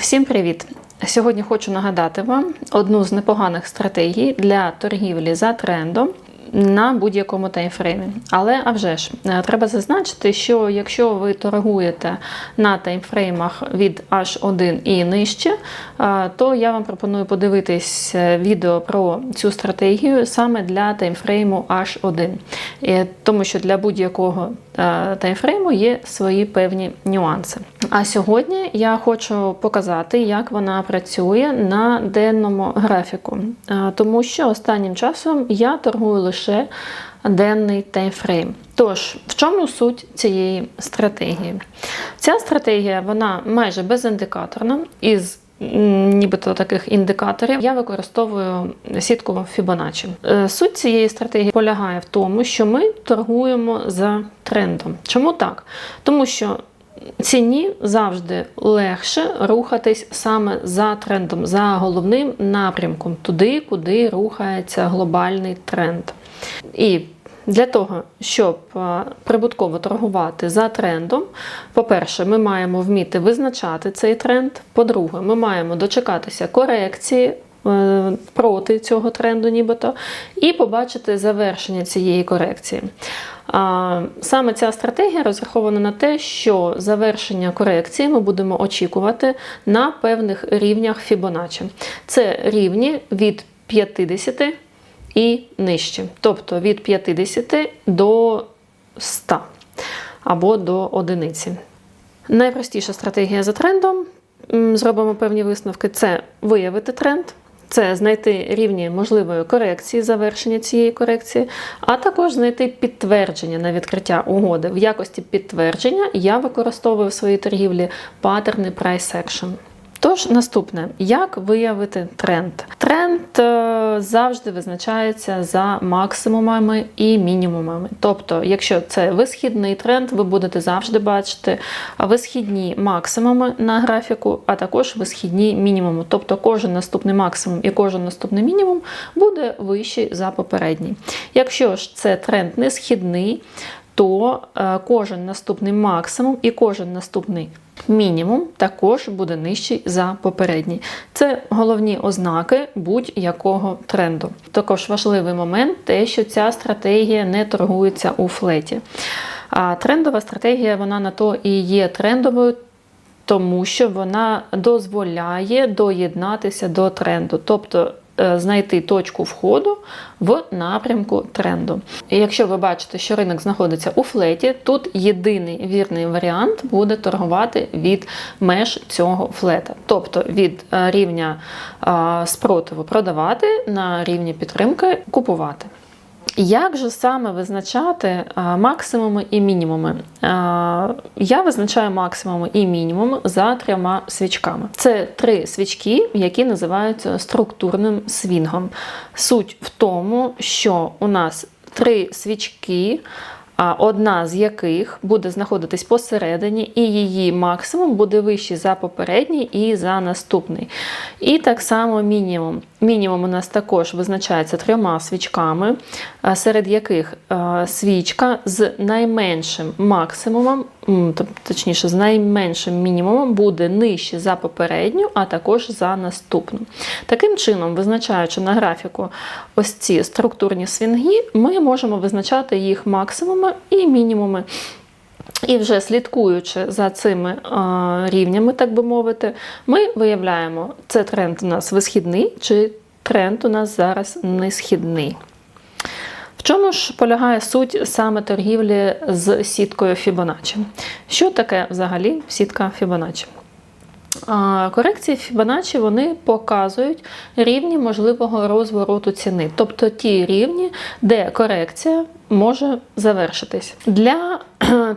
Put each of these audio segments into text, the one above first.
Всім привіт! Сьогодні хочу нагадати вам одну з непоганих стратегій для торгівлі за трендом на будь-якому таймфреймі. Але а вже ж, е, треба зазначити, що якщо ви торгуєте на таймфреймах від H1 і нижче, е, то я вам пропоную подивитись е, відео про цю стратегію саме для таймфрейму H1. Е, Тому що для будь-якого таймфрейму є свої певні нюанси. А сьогодні я хочу показати, як вона працює на денному графіку, тому що останнім часом я торгую лише денний таймфрейм. Тож, в чому суть цієї стратегії? Ця стратегія вона майже безіндикаторна із Нібито таких індикаторів я використовую сітку Fibonacci. Е, Суть цієї стратегії полягає в тому, що ми торгуємо за трендом. Чому так? Тому що ціні завжди легше рухатись саме за трендом, за головним напрямком, туди, куди рухається глобальний тренд. І для того, щоб е, прибутково торгувати за трендом, по-перше, ми маємо вміти визначати цей тренд. По-друге, ми маємо дочекатися корекції е, проти цього тренду, нібито, і побачити завершення цієї корекції. Саме ця стратегія розрахована на те, що завершення корекції ми будемо очікувати на певних рівнях Fibonacci. Це рівні від 50 і нижче, тобто від 50 до 100 або до одиниці. Найпростіша стратегія за трендом, зробимо певні висновки, це виявити тренд, це знайти рівні можливої корекції, завершення цієї корекції, а також знайти підтвердження на відкриття угоди. В якості підтвердження я використовую в своїй торгівлі паттерни Price Action. Тож, наступне, як виявити тренд? Тренд е, завжди визначається за максимумами і мінімумами. Тобто, якщо це висхідний тренд, ви будете завжди бачити висхідні максимуми на графіку, а також висхідні мінімуми. Тобто кожен наступний максимум і кожен наступний мінімум буде вищий за попередній. Якщо ж це тренд не східний, то е, кожен наступний максимум і кожен наступний мінімум також буде нижчий за попередній. Це головні ознаки будь-якого тренду. Також важливий момент те, що ця стратегія не торгується у флеті. А трендова стратегія вона на то і є трендовою. Тому що вона дозволяє доєднатися до тренду, тобто знайти точку входу в напрямку тренду. І якщо ви бачите, що ринок знаходиться у флеті, тут єдиний вірний варіант буде торгувати від меж цього флета, тобто від е, рівня е, спротиву продавати на рівні підтримки купувати. Як же саме визначати максимуми і мінімуми? Я визначаю максимуми і мінімуми за трьома свічками. Це три свічки, які називаються структурним свінгом. Суть в тому, що у нас три свічки. Одна з яких буде знаходитись посередині, і її максимум буде вищий за попередній і за наступний. І так само мінімум. Мінімум у нас також визначається трьома свічками, серед яких свічка з найменшим максимумом, точніше, з найменшим мінімумом буде нижче за попередню, а також за наступну. Таким чином, визначаючи на графіку ось ці структурні свінги, ми можемо визначати їх максимуми і мінімуми. І вже слідкуючи за цими е, рівнями, так би мовити, ми виявляємо, це тренд у нас висхідний, чи тренд у нас зараз несхідний. В чому ж полягає суть саме торгівлі з сіткою Fibonacci? Що таке взагалі сітка Fibonacci? Корекції Fibonacci вони показують рівні можливого розвороту ціни, тобто ті рівні, де корекція може завершитись. Для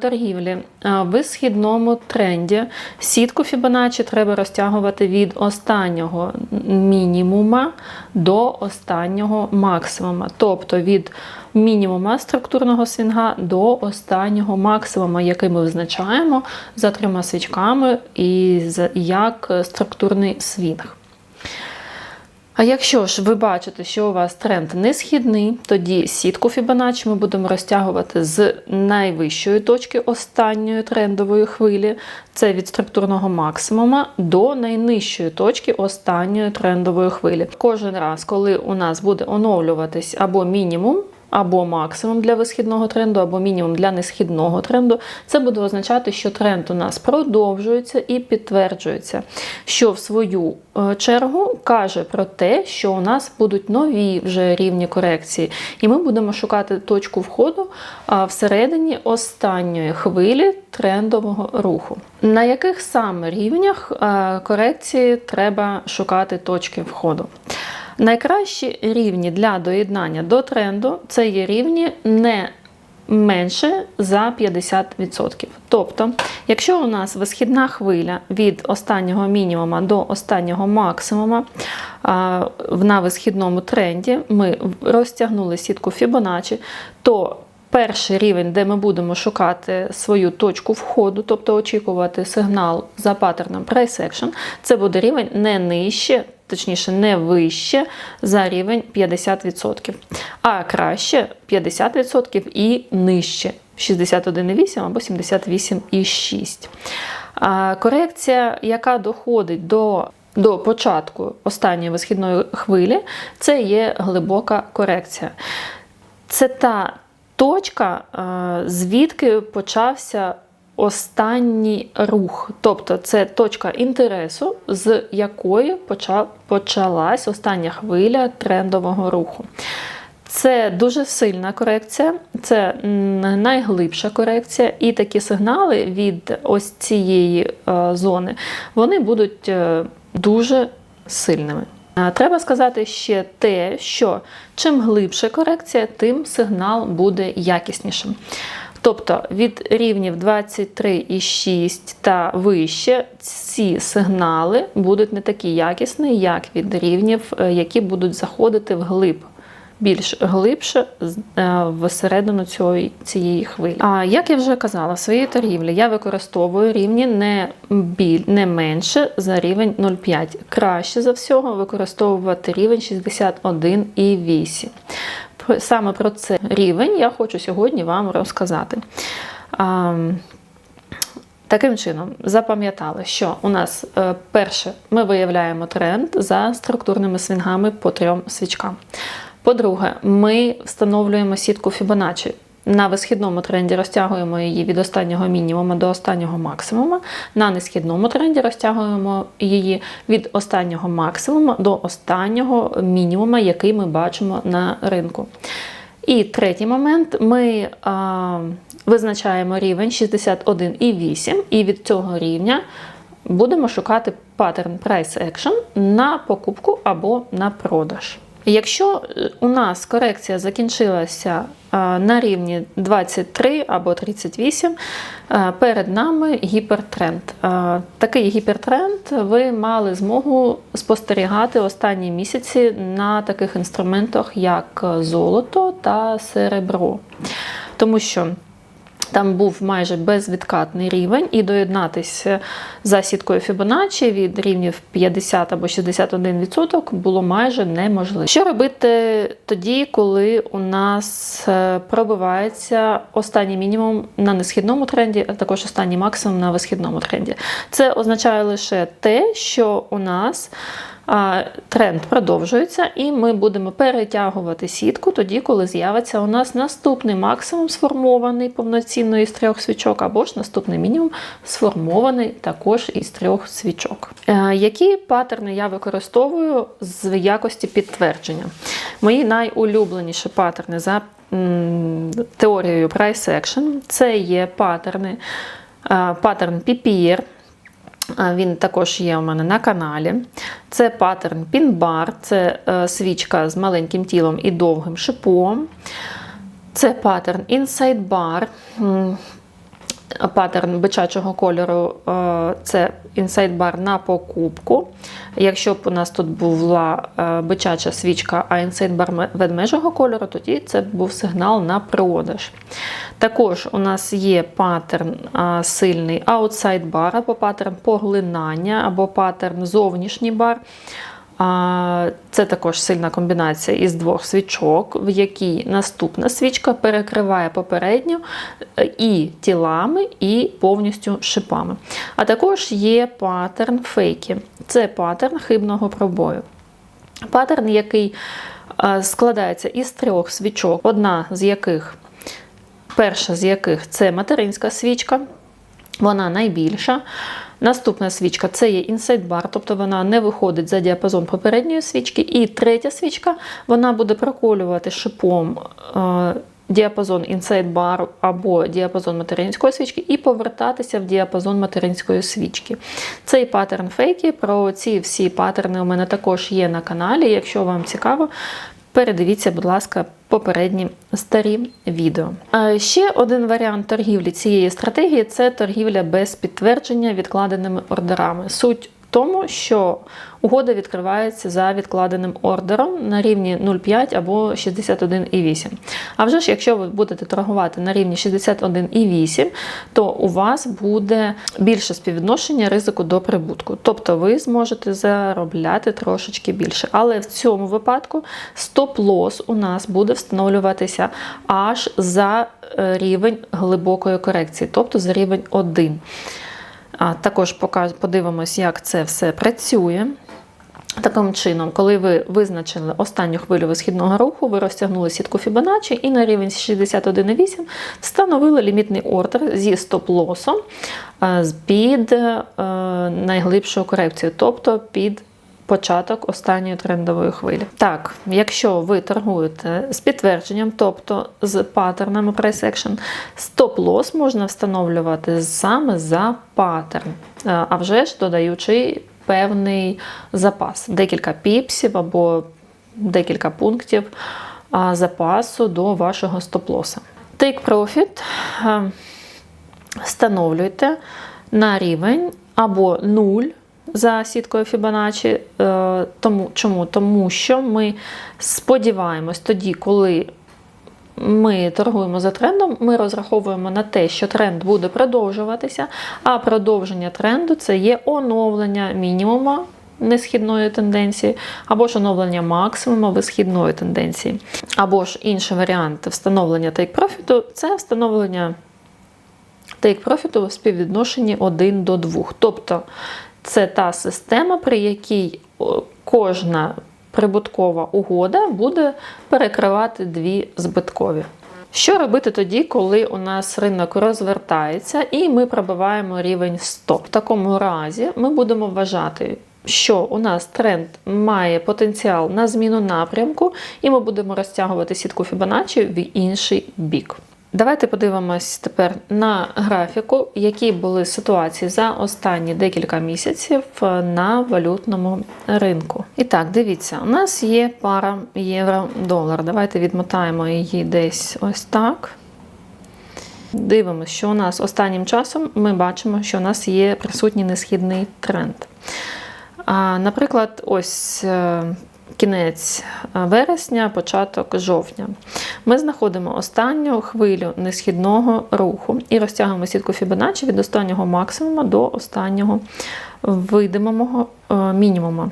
торгівлі в східному тренді сітку Fibonacci треба розтягувати від останнього мінімума до останнього максимума, тобто від мінімума структурного свінга до останнього максимума, який ми визначаємо за трьома свічками і як структурний свінг. А якщо ж ви бачите, що у вас тренд не східний, тоді сітку Fibonacci ми будемо розтягувати з найвищої точки останньої трендової хвилі, це від структурного максимума, до найнижчої точки останньої трендової хвилі. Кожен раз, коли у нас буде оновлюватись або мінімум, або максимум для висхідного тренду, або мінімум для несхідного тренду. Це буде означати, що тренд у нас продовжується і підтверджується, що в свою е, чергу каже про те, що у нас будуть нові вже рівні корекції, і ми будемо шукати точку входу всередині останньої хвилі трендового руху. На яких саме рівнях е, корекції треба шукати точки входу? Найкращі рівні для доєднання до тренду це є рівні не менше за 50%. Тобто, якщо у нас висхідна хвиля від останнього мінімума до останнього максимума на висхідному тренді, ми розтягнули сітку Fibonacci, то Перший рівень, де ми будемо шукати свою точку входу, тобто очікувати сигнал за паттерном Price Action, це буде рівень не нижче точніше, не вище за рівень 50%, а краще 50% і нижче 61,8 або 78,6. Корекція, яка доходить до до початку останньої висхідної хвилі, це є глибока корекція. Це та точка, звідки почався останній рух. Тобто це точка інтересу, з якої почалась остання хвиля трендового руху. Це дуже сильна корекція, це найглибша корекція, і такі сигнали від ось цієї е, зони вони будуть е, дуже сильними. Треба сказати ще те, що чим глибша корекція, тим сигнал буде якіснішим. Тобто від рівнів 23,6 та вище ці сигнали будуть не такі якісні, як від рівнів, е, які будуть заходити в глиб. Більш глибше е, всередину цієї, цієї хвилі. А як я вже казала, в своїй торгівлі я використовую рівні не біль, не менше за рівень 0,5. Краще за всього використовувати рівень 61,8 саме про цей рівень я хочу сьогодні вам розказати. Таким чином, запам'ятали, що у нас е, перше, ми виявляємо тренд за структурними свінгами по трьом свічкам. По-друге, ми встановлюємо сітку Fibonacci на висхідному тренді розтягуємо її від останнього мінімуму до останнього максимуму. На несхідному тренді розтягуємо її від останнього максимуму до останнього мінімуму, який ми бачимо на ринку. І третій момент ми а, визначаємо рівень 61,8, і від цього рівня будемо шукати паттерн Price Action на покупку або на продаж. Якщо е, у нас корекція закінчилася е, на рівні 23 або 38, е, перед нами гіпертренд. Такий гіпертренд ви мали змогу спостерігати останні місяці на таких інструментах, як золото та серебро. Тому що там був майже безвідкатний рівень, і доєднатися за сіткою Fibonacci від рівнів 50 або 61% було майже неможливо. Що робити тоді, коли у нас е, пробивається останній мінімум на несхідному тренді, а також останній максимум на висхідному тренді? Це означає лише те, що у нас тренд продовжується, і ми будемо перетягувати сітку тоді, коли з'явиться у нас наступний максимум сформований повноцінно із трьох свічок, або ж наступний мінімум сформований також із трьох свічок. Е, які паттерни я використовую з якості підтвердження? Мої найулюбленіші паттерни за теорією Price Action це є паттерни, е, паттерн PPR, він також є у мене на каналі. Це паттерн Пінбар, це е, свічка з маленьким тілом і довгим шипом. Це паттерн Inside. Паттерн бичачого кольору е, це інсайдбар на покупку. Якщо б у нас тут була е, бичача свічка, а інсайдбар ведмежого кольору, тоді це був сигнал на продаж. Також у нас є паттерн сильний аутсайд бар, або паттерн поглинання, або паттерн зовнішній бар. Це також сильна комбінація із двох свічок, в якій наступна свічка перекриває попередню е, і тілами, і повністю шипами. А також є паттерн фейки. Це паттерн хибного пробою. Паттерн, який е, складається із трьох свічок, одна з яких, перша з яких це материнська свічка, вона найбільша. Наступна свічка це є bar, тобто вона не виходить за діапазон попередньої свічки. І третя свічка вона буде проколювати шипом е, діапазон bar або діапазон материнської свічки і повертатися в діапазон материнської свічки. Цей паттерн фейки. Про ці всі паттерни у мене також є на каналі. Якщо вам цікаво, передивіться, будь ласка, попередні старі відео. А Ще один варіант торгівлі цієї стратегії це торгівля без підтвердження відкладеними ордерами. Суть тому, що угода відкривається за відкладеним ордером на рівні 0,5 або 61,8. А вже ж, якщо ви будете торгувати на рівні 61,8, то у вас буде більше співвідношення ризику до прибутку. Тобто ви зможете заробляти трошечки більше. Але в цьому випадку стоп-лос у нас буде встановлюватися аж за е, рівень глибокої корекції, тобто за рівень 1. А також подивимось, як це все працює. Таким чином, коли ви визначили останню хвилю висхідного руху, ви розтягнули сітку Фібоначчі і на рівень 61,8 встановили лімітний ордер зі стоп-лосом під е, найглибшу корекцію, тобто під початок останньої трендової хвилі. Так, якщо ви торгуєте з підтвердженням, тобто з паттернами price action, стоп-лос можна встановлювати саме за паттерн, е, а вже ж додаючи певний запас, декілька піпсів або декілька пунктів запасу до вашого стоп-лоса. Take profit е, встановлюйте на рівень або 0 за сіткою Fibonacci. Е, тому, Чому? Тому що ми сподіваємось тоді, коли ми торгуємо за трендом, ми розраховуємо на те, що тренд буде продовжуватися, а продовження тренду це є оновлення мінімума несхідної тенденції, або ж оновлення максимуму висхідної тенденції. Або ж інший варіант встановлення тейк-профіту це встановлення тейк-профіту в співвідношенні 1 до 2. Тобто це та система, при якій кожна прибуткова угода буде перекривати дві збиткові. Що робити тоді, коли у нас ринок розвертається і ми пробиваємо рівень 100? В такому разі ми будемо вважати, що у нас тренд має потенціал на зміну напрямку, і ми будемо розтягувати сітку Fibonacci в інший бік. Давайте подивимось тепер на графіку, які були ситуації за останні декілька місяців на валютному ринку. І так, дивіться, у нас є пара євро-долар. Давайте відмотаємо її десь ось так. Дивимося, що у нас останнім часом ми бачимо, що у нас є присутній несхідний тренд. Наприклад, ось е, кінець е, вересня, початок жовтня. Ми знаходимо останню хвилю несхідного руху і розтягуємо сітку Fibonacci від останнього максимуму до останнього видимого е, мінімуму.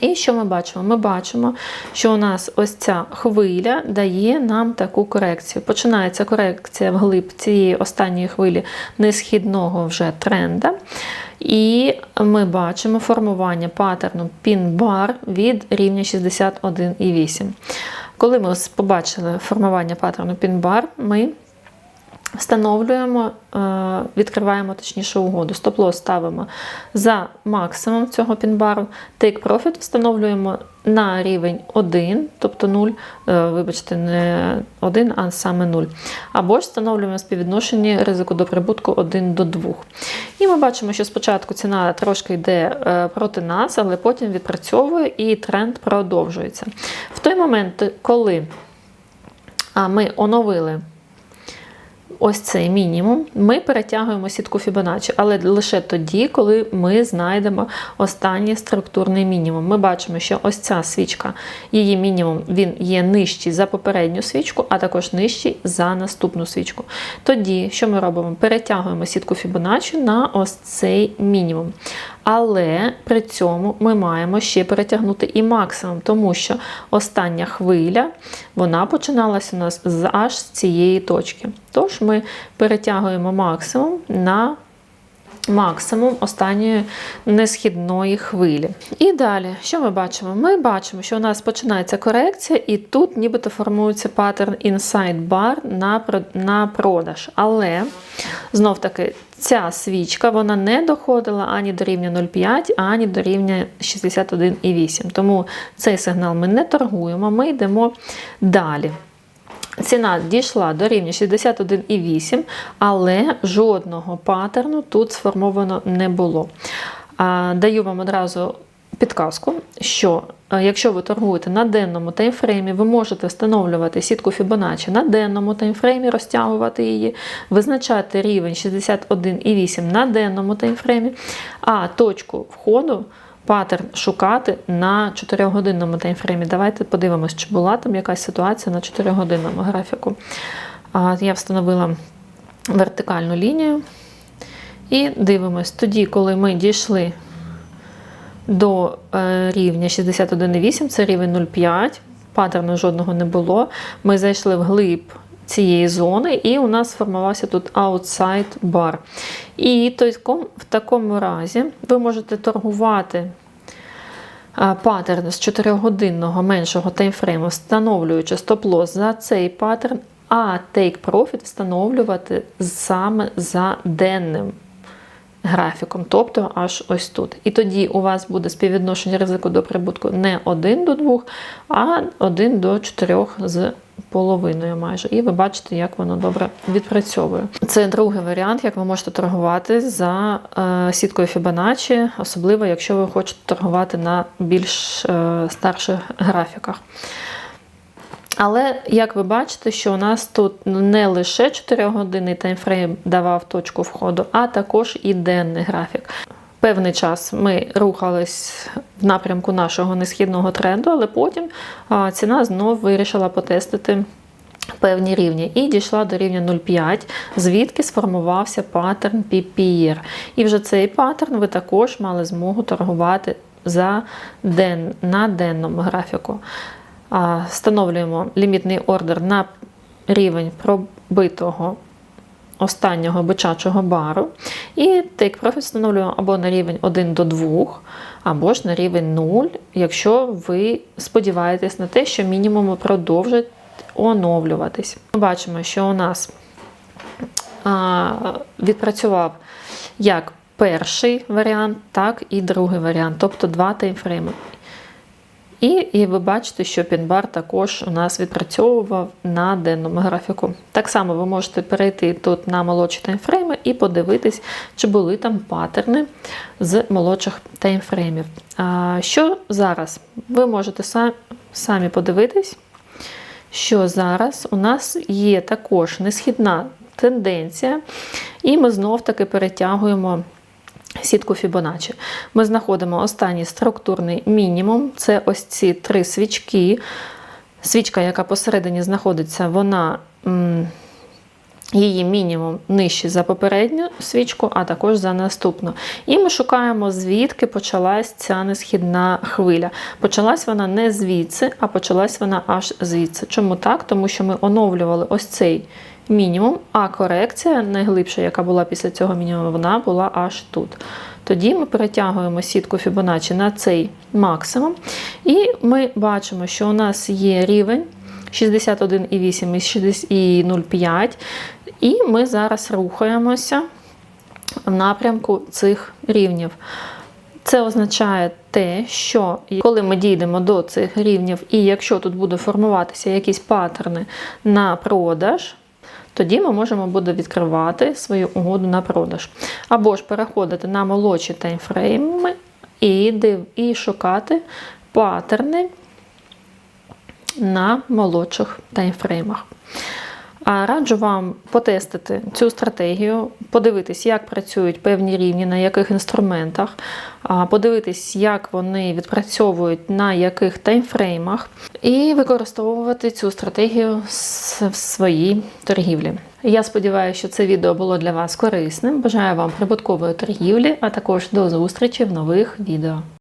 І що ми бачимо? Ми бачимо, що у нас ось ця хвиля дає нам таку корекцію. Починається корекція вглиб цієї останньої хвилі несхідного вже тренда. І ми бачимо формування паттерну пін-бар від рівня 61,8. Коли ми побачили формування паттерну пін-бар, ми Встановлюємо, е, відкриваємо точніше угоду. Стоп-лос ставимо за максимум цього пінбару. Take Profit встановлюємо на рівень 1, тобто 0, е, вибачте, не 1, а саме 0. Або ж встановлюємо співвідношення ризику до прибутку 1 до 2. Ми бачимо, що спочатку ціна трошки йде е, проти нас, але потім відпрацьовує і тренд продовжується. В той момент, коли ми оновили ось цей мінімум, ми перетягуємо сітку Fibonacci, але лише тоді, коли ми знайдемо останній структурний мінімум. Ми бачимо, що ось ця свічка, її мінімум він є нижчий за попередню свічку, а також нижчий за наступну свічку. Тоді, що ми робимо? Перетягуємо сітку Fibonacci на ось цей мінімум. Але при цьому ми маємо ще перетягнути і максимум, тому що остання хвиля вона починалася у нас аж з цієї точки. Тож ми перетягуємо максимум на максимум останньої несхідної хвилі. І далі, що ми бачимо? Ми бачимо, що у нас починається корекція, і тут нібито формується паттерн inside bar на, на продаж. Але знов таки. Ця свічка вона не доходила ані до рівня 0,5, ані до рівня 61,8. Тому цей сигнал ми не торгуємо, ми йдемо далі. Ціна дійшла до рівня 61,8, але жодного паттерну тут сформовано не було. Даю вам одразу підказку, що е, якщо ви торгуєте на денному таймфреймі, ви можете встановлювати сітку Fibonacci на денному таймфреймі, розтягувати її, визначати рівень 61,8 на денному таймфреймі, а точку входу паттерн шукати на 4-годинному таймфреймі. Давайте подивимось, чи була там якась ситуація на 4-годинному графіку. Я встановила вертикальну лінію. І дивимось, тоді, коли ми дійшли до е, рівня 61,8, це рівень 0,5, паттерну жодного не було. Ми зайшли в глиб цієї зони, і у нас сформувався тут outside bar. І в такому разі ви можете торгувати паттерн з 4-годинного меншого таймфрейму, встановлюючи стоп-лосс за цей паттерн, а take profit встановлювати саме за денним графіком, тобто аж ось тут. І тоді у вас буде співвідношення ризику до прибутку не 1 до 2, а 1 до 4 з половиною майже. І ви бачите, як воно добре відпрацьовує. Це другий варіант, як ви можете торгувати за е, сіткою Fibonacci, особливо якщо ви хочете торгувати на більш е, старших графіках. Але як ви бачите, що у нас тут не лише 4-годинний таймфрейм давав точку входу, а також і денний графік. Певний час ми рухались в напрямку нашого несхідного тренду, але потім ціна знов вирішила потестити певні рівні і дійшла до рівня 0,5, звідки сформувався паттерн PPR. І вже цей паттерн ви також мали змогу торгувати за ден, на денному графіку. Встановлюємо лімітний ордер на рівень пробитого останнього бичачого бару. І take profit встановлюємо або на рівень 1 до 2, або ж на рівень 0, якщо ви сподіваєтесь на те, що мінімум продовжить оновлюватись. Ми бачимо, що у нас відпрацював як перший варіант, так і другий варіант, тобто два таймфрейми. І, і ви бачите, що пінбар також у нас відпрацьовував на денному графіку. Так само ви можете перейти тут на молодші таймфрейми і подивитись, чи були там паттерни з молодших таймфреймів. А що зараз? Ви можете сам- самі подивитись, що зараз у нас є також несхідна тенденція, і ми знов-таки перетягуємо сітку Fibonacci. Ми знаходимо останній структурний мінімум. Це ось ці три свічки. Свічка, яка посередині знаходиться, вона. Її мінімум нижчий за попередню свічку, а також за наступну. І ми шукаємо, звідки почалась ця несхідна хвиля. Почалась вона не звідси, а почалась вона аж звідси. Чому так? Тому що ми оновлювали ось цей мінімум, а корекція найглибша, яка була після цього мінімуму, вона була аж тут. Тоді ми перетягуємо сітку Fibonacci на цей максимум, і ми бачимо, що у нас є рівень 61,8 і 60,05, і ми зараз рухаємося в напрямку цих рівнів. Це означає те, що коли ми дійдемо до цих рівнів, і якщо тут буде формуватися якісь паттерни на продаж, тоді ми можемо буде відкривати свою угоду на продаж. Або ж переходити на молодші таймфрейми і, див, і шукати паттерни на молодших таймфреймах. А Раджу вам потестити цю стратегію, подивитись, як працюють певні рівні, на яких інструментах, подивитись, як вони відпрацьовують на яких таймфреймах, і використовувати цю стратегію в своїй торгівлі. Я сподіваюся, що це відео було для вас корисним. Бажаю вам прибуткової торгівлі, а також до зустрічі в нових відео.